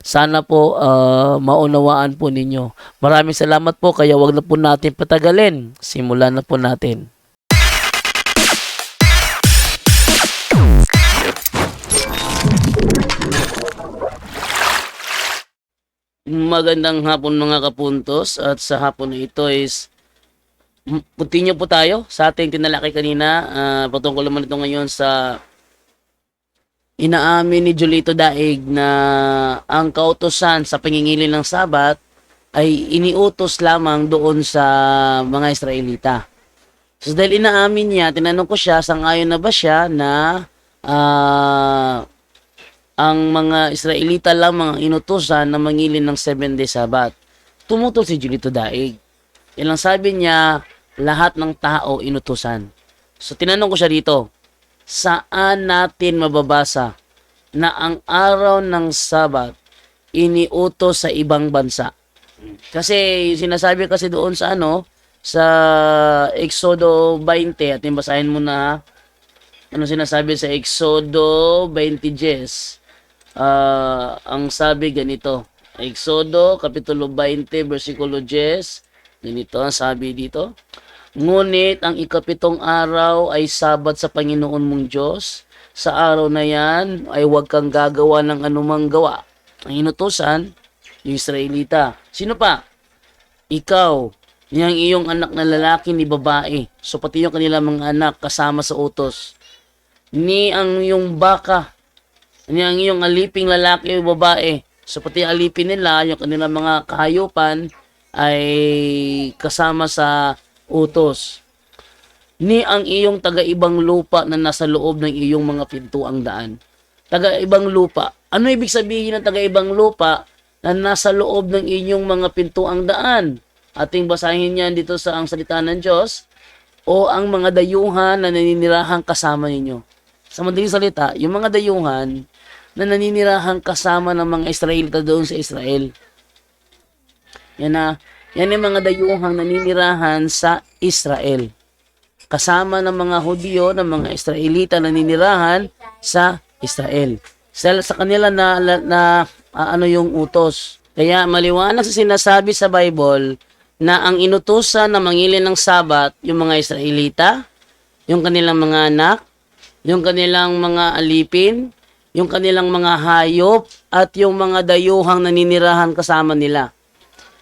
Sana po ah, maunawaan po ninyo. Maraming salamat po kaya wag na po natin patagalin. Simulan na po natin. Magandang hapon mga kapuntos at sa hapon na ito is continue po tayo sa ating tinalakay kanina Ah, patungkol naman ito ngayon sa inaamin ni Julito Daig na ang kautosan sa pangingili ng sabat ay iniutos lamang doon sa mga Israelita. So dahil inaamin niya, tinanong ko siya, sangayon na ba siya na ah, ang mga Israelita lamang ang inutusan na mangilin ng 7 day sabat. Tumutol si Julito Daig. Yan ang sabi niya, lahat ng tao inutusan. So tinanong ko siya dito, saan natin mababasa na ang araw ng sabat iniutos sa ibang bansa? Kasi sinasabi kasi doon sa ano, sa Exodo 20, at basahin mo na, ano sinasabi sa Exodo 20 Jes. Ah, ang sabi ganito, Exodo kapitulo 20 versikulo 10, ganito ang sabi dito. Ngunit ang ikapitong araw ay sabat sa Panginoon mong Diyos. Sa araw na yan ay huwag kang gagawa ng anumang gawa. Ang inutusan, yung Israelita. Sino pa? Ikaw, niyang iyong anak na lalaki ni babae. So pati yung kanilang mga anak kasama sa utos. Ni ang iyong baka, ni ang iyong aliping lalaki o babae. So pati alipin nila, yung kanilang mga kahayupan ay kasama sa utos. Ni ang iyong taga-ibang lupa na nasa loob ng iyong mga pintuang daan. Taga-ibang lupa. Ano ibig sabihin ng taga-ibang lupa na nasa loob ng inyong mga pintuang daan? Ating basahin yan dito sa ang salita ng Diyos o ang mga dayuhan na naninirahan kasama ninyo. Sa madaling salita, yung mga dayuhan na naninirahan kasama ng mga Israelita doon sa Israel. Yan na, yan yung mga dayuhang naninirahan sa Israel. Kasama ng mga Hudyo, ng mga Israelita na naninirahan sa Israel. Sa, sa kanila na, na, na ah, ano yung utos. Kaya maliwanag sa sinasabi sa Bible na ang inutusan na mangilin ng sabat yung mga Israelita, yung kanilang mga anak, yung kanilang mga alipin, yung kanilang mga hayop, at yung mga dayuhang naninirahan kasama nila.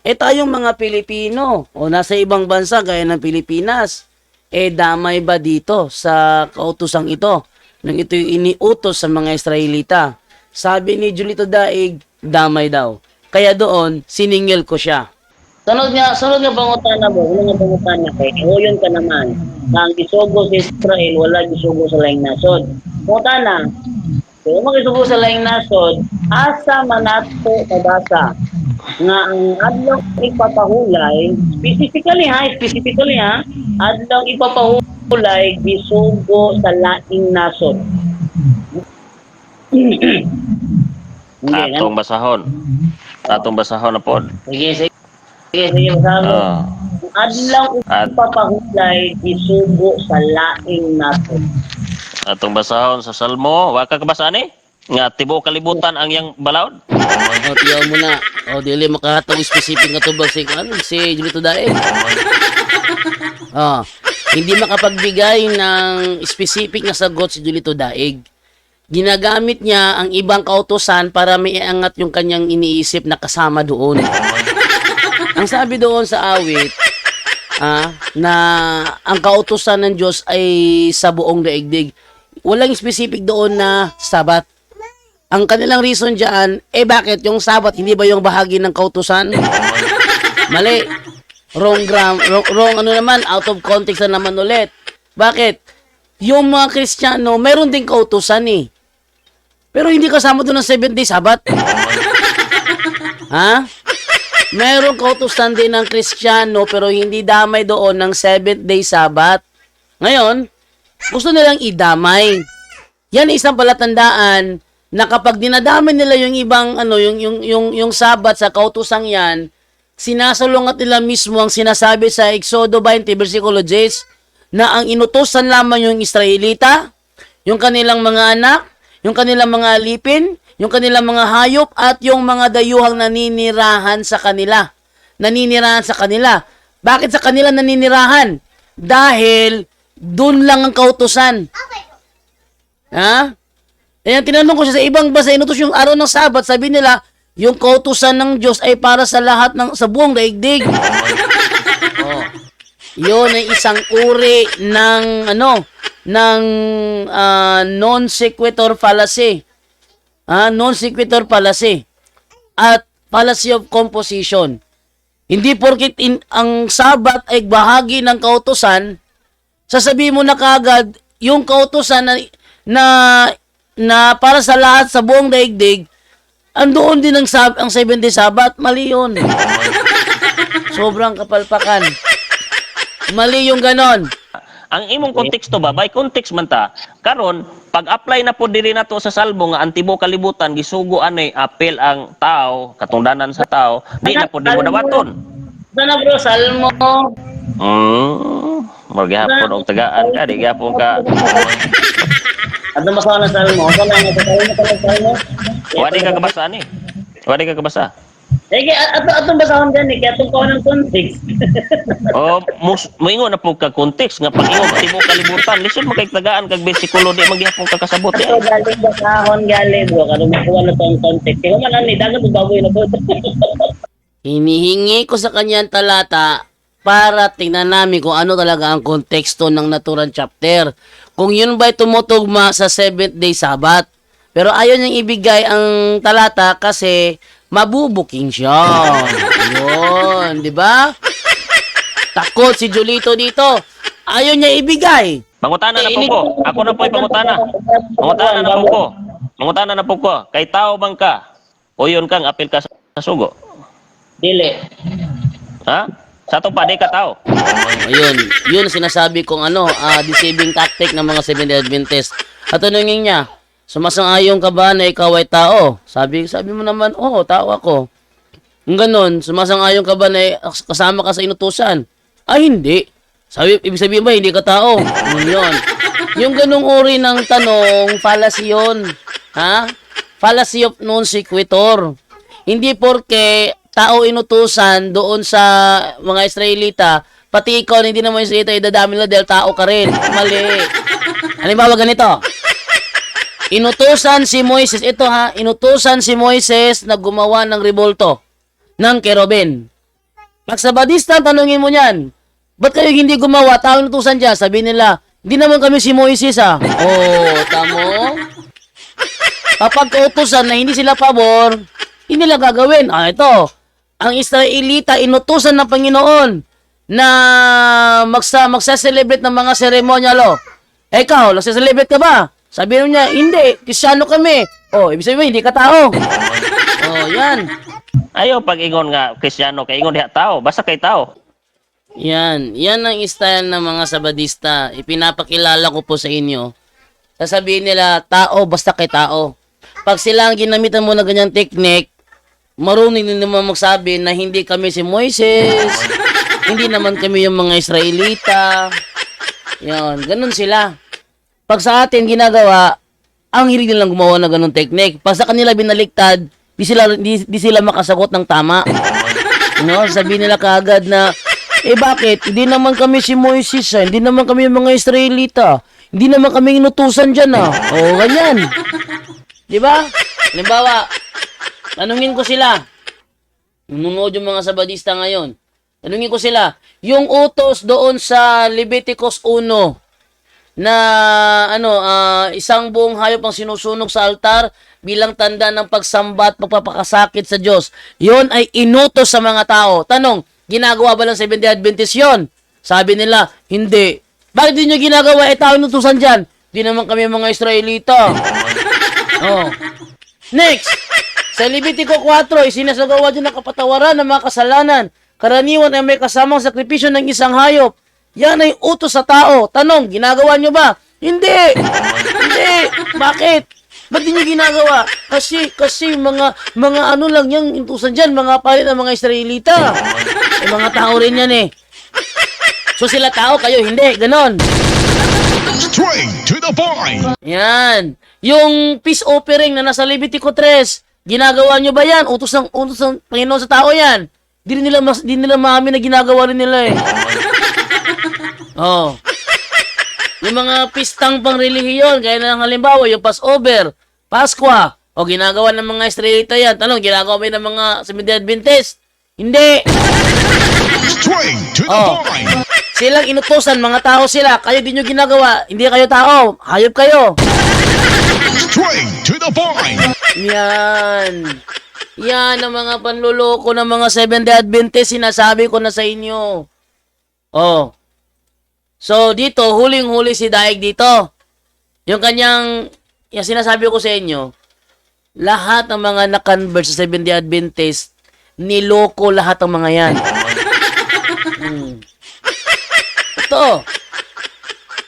Eh tayong mga Pilipino o nasa ibang bansa gaya ng Pilipinas, eh damay ba dito sa kautosang ito nang ito iniutos sa mga Israelita? Sabi ni Julito Daig, damay daw. Kaya doon, siningil ko siya. Sunod nga, sunod nga pangutana mo, ano nga pangutana kay Huyon ka naman. Na ang gisugo sa Israel, wala gisugo sa laing nasod. Pangutana, kung magisugo sa laing nasod, asa manato kabasa nga ang adlaw ipapahulay, specifically ha, specifically ha, adlaw ipapahulay gisugo sa laing nasod. Hindi, Atong basahon. Atong basahon na pod. Sige, sige. Sige, sige, masabi. Ah. Adlaw ipapahulay gisugo sa laing nasod. atong basahon sa Salmo, wa ka kabasa ni? Nga tibo kalibutan ang yang balawd. Oh, tiyaw mo na. Oh, dili makahatag specific nga tubag si ano, si Julito Daig. Oh, hindi makapagbigay ng specific na sagot si Julito Daig. Ginagamit niya ang ibang kautosan para may iangat yung kanyang iniisip na kasama doon. ang sabi doon sa awit, ah, na ang kautosan ng Diyos ay sa buong daigdig. Walang specific doon na sabat. Ang kanilang reason dyan, eh bakit yung sabat, hindi ba yung bahagi ng kautusan? Mali. Wrong gram, wrong, wrong ano naman, out of context na naman ulit. Bakit? Yung mga Kristiyano, meron din kautusan eh. Pero hindi kasama doon ng 7 day Sabbath. ha? Meron kautusan din ng Kristiyano pero hindi damay doon ng 7th day Sabbath. Ngayon, gusto nilang idamay. Yan isang palatandaan na kapag dinadamay nila yung ibang ano yung yung yung yung Sabat sa kautusang yan, sinasalungat nila mismo ang sinasabi sa Exodo 20 versikulo 10 na ang inutusan lamang yung Israelita, yung kanilang mga anak, yung kanilang mga alipin, yung kanilang mga hayop at yung mga dayuhang naninirahan sa kanila. Naninirahan sa kanila. Bakit sa kanila naninirahan? Dahil doon lang ang kautusan. Ha? Ayan, tinanong ko siya sa ibang basa, inutos yung araw ng Sabat, sabi nila, yung kautusan ng Diyos ay para sa lahat ng, sa buong daigdig. oh. Yun ay isang uri ng, ano, ng ah, non sequitur fallacy. Ah, non sequitur fallacy. At fallacy of composition. Hindi porkit in, ang Sabat ay bahagi ng kautusan, sasabihin mo na kagad yung kautusan na, na na para sa lahat sa buong daigdig, andoon din ang, sab ang 7 day Sabbath. Mali yun. Sobrang kapalpakan. Mali yung ganon. Ang imong konteksto ba, by context man ta, karon pag-apply na po diri nato sa salmo nga antibo kalibutan gisugo anay apel ang tao, katungdanan sa tao, di na po di mo dawaton. Ito na bro, salmo. Hmm, magyapon og tagaan ka, di gyapon ka. At namasawa ng salmo. Ito na, ito salmo ka ng salmo. Wadi ka kabasa ni. Wadi ka kabasa. Eh, kaya ato atong basahon dyan eh, kaya itong kawan ng context. O mus moingon na po ka context nga pag ingon tibo kalibutan, lisod mo kay tagaan kag bersikulo di magyapon ka kasabot. Ito Eh. galing basahon galing bro, kano makuha na itong context. Kaya man ani, dagat baboy na to. Hinihingi ko sa kanya ang talata para tingnan namin kung ano talaga ang konteksto ng naturang chapter. Kung yun ba'y tumutugma sa 7th day Sabbath. Pero ayaw niyang ibigay ang talata kasi mabubuking siya. Yun, di ba? Takot si Julito dito. Ayaw niya ibigay. Mangutana na po ko. Ako na po pangutana. Mangutana na po ko. Mangutana na po ko. Kay tao bang ka? O yun kang apil ka sa sugo? Dili. Ha? Sa to pa di ka tao. Ayun, yun ang sinasabi kong ano, ah, deceiving tactic ng mga Seventh-day Adventist. At tanungin niya, sumasang-ayon ka ba na ikaw ay tao? Sabi, sabi mo naman, oo, tao ako. Kung ganun, sumasang-ayon ka ba na kasama ka sa inutusan? Ay, hindi. Sabi, ibig sabihin ba, hindi ka tao? Yun yun. Yung ganung uri ng tanong, fallacy yun. Ha? Fallacy of non sequitur. Hindi porke tao inutusan doon sa mga Israelita, pati ikaw hindi naman Israelita, idadami nila dahil tao ka rin. Mali. Halimbawa ganito. Inutusan si Moises, ito ha, inutusan si Moises na gumawa ng revolto ng kerubin. Pag tanungin mo niyan, ba't kayo hindi gumawa? Tao inutusan dyan. Sabi nila, hindi naman kami si Moises ha. Oh, tamo. Kapag kautusan na hindi sila pabor, hindi nila gagawin. Ah, ito. Ang Israelita, inutusan ng Panginoon na magsa, magsa-celebrate ng mga seremonyal. Oh. Ikaw, nagsa-celebrate ka ba? Sabi niya, hindi, Krisyano kami. Oh, ibig sabihin, hindi ka tao. Oh, yan. Ayo pag ingon nga Kristiyano kay ingon diha tao, basta kay tao. Yan. Yan ang style ng mga sabadista. Ipinapakilala ko po sa inyo. Sasabihin nila, tao, basta kay tao. Pag sila ang ginamitan mo na ganyang technique, marunong din naman magsabi na hindi kami si Moises, hindi naman kami yung mga Israelita. Yan, ganun sila. Pag sa atin ginagawa, ang hilig nilang gumawa ng ganung technique. Pag sa kanila binaliktad, di sila di, di sila makasagot ng tama. No, sabi nila kaagad na eh bakit? Hindi naman kami si Moises, ah. hindi naman kami yung mga Israelita. Hindi naman kami inutusan diyan ah. Oo, ganyan. 'Di ba? Halimbawa, tanungin ko sila. Nanonood yung mga sabadista ngayon. Tanungin ko sila, yung utos doon sa Leviticus 1 na ano, ah, isang buong hayop ang sinusunog sa altar bilang tanda ng pagsamba at pagpapakasakit sa Diyos. Yon ay inutos sa mga tao. Tanong, ginagawa ba ng Seventh Day Adventist yun? Sabi nila, hindi. Bakit di nyo ginagawa? Eh, tao nutusan dyan. Di naman kami mga Israelita. oh. Next, sa Levitico 4, isinasagawa din ang kapatawaran ng mga kasalanan. Karaniwan ay may kasamang sakripisyo ng isang hayop. Yan ay utos sa tao. Tanong, ginagawa nyo ba? Hindi! Hindi! Bakit? Ba't di nyo ginagawa? Kasi, kasi mga, mga ano lang yung intusan dyan, mga palit ng mga Israelita. Eh, mga tao rin yan eh. So sila tao, kayo hindi. Ganon. Straight to the point. Yan. Yung peace offering na nasa Levitico 3, ginagawa nyo ba yan? Utos ng, utos ng Panginoon sa tao yan. Di rin nila, mas, di nila maamin na ginagawa rin nila eh. Oh. Yung mga pistang pang relihiyon, gaya na ng halimbawa, yung Passover, Paskwa, o ginagawa ng mga Israelita yan. Tanong, ginagawa ba yun ng mga Seventh-day Adventist? Hindi. Oh. Silang inutusan, mga tao sila. Kayo di nyo ginagawa. Hindi kayo tao. Hayop kayo. The point. Yan. Yan ang mga panluloko ng mga Seventh-day Adventist. Sinasabi ko na sa inyo. Oh. So, dito, huling-huli si Daig dito. Yung kanyang, yung sinasabi ko sa inyo, lahat ng mga na-convert sa Seventh-day Adventist, niloko lahat ng mga yan. Hmm. Ito.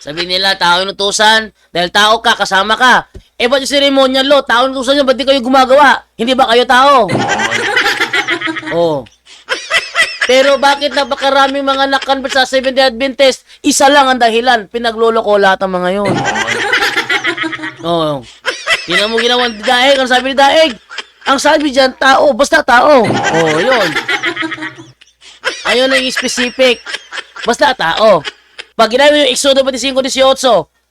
Sabi nila, tao inutusan, dahil tao ka, kasama ka. Eh, ba't yung ceremonial law? Tao inutusan nyo, ba't di kayo gumagawa? Hindi ba kayo tao? oh. Pero bakit napakaraming mga nakonvert sa Seventh Day Adventist? Isa lang ang dahilan, pinagloloko lahat ng mga yon. oh. Tingnan mo ginawa ni Daig, ang sabi ni Daig, ang sabi diyan tao, basta tao. Oh, yun. Ayun ang specific. Basta tao. Pag ginawa yung Exodo 25-18,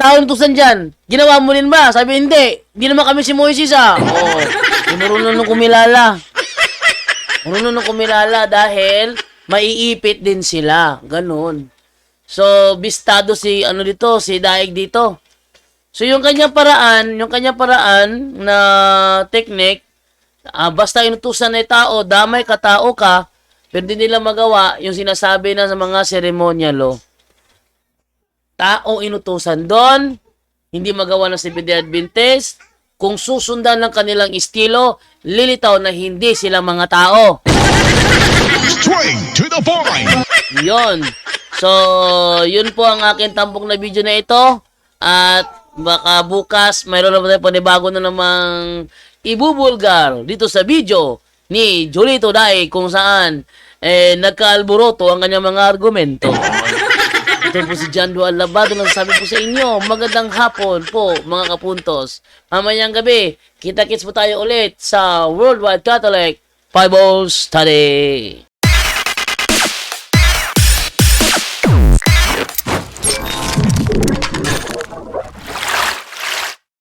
tao nutusan dyan, ginawa mo rin ba? Sabi, hindi. Hindi naman kami si Moises ah. Oo. Marunong nung kumilala. Marunong nung kumilala dahil maiipit din sila. Ganon. So, bistado si, ano dito, si Daig dito. So, yung kanyang paraan, yung kanyang paraan na technique, ah, basta inutusan na tao, damay ka, tao ka, pero hindi nila magawa yung sinasabi na sa mga ceremonial law. Tao inutusan doon, hindi magawa ng Seventh Day Adventist, kung susundan ng kanilang estilo, lilitaw na hindi sila mga tao. Straight to the point. Yon. So, yun po ang akin tampok na video na ito. At baka bukas, mayroon na tayo panibago na namang ibubulgar dito sa video ni Jolito Dai kung saan eh, nagkaalboroto ang kanyang mga argumento. Ito po si John Dual Labado nagsasabi po sa inyo, magandang hapon po mga kapuntos. Mamayang gabi, kita-kits po tayo ulit sa Worldwide Catholic Bible Study.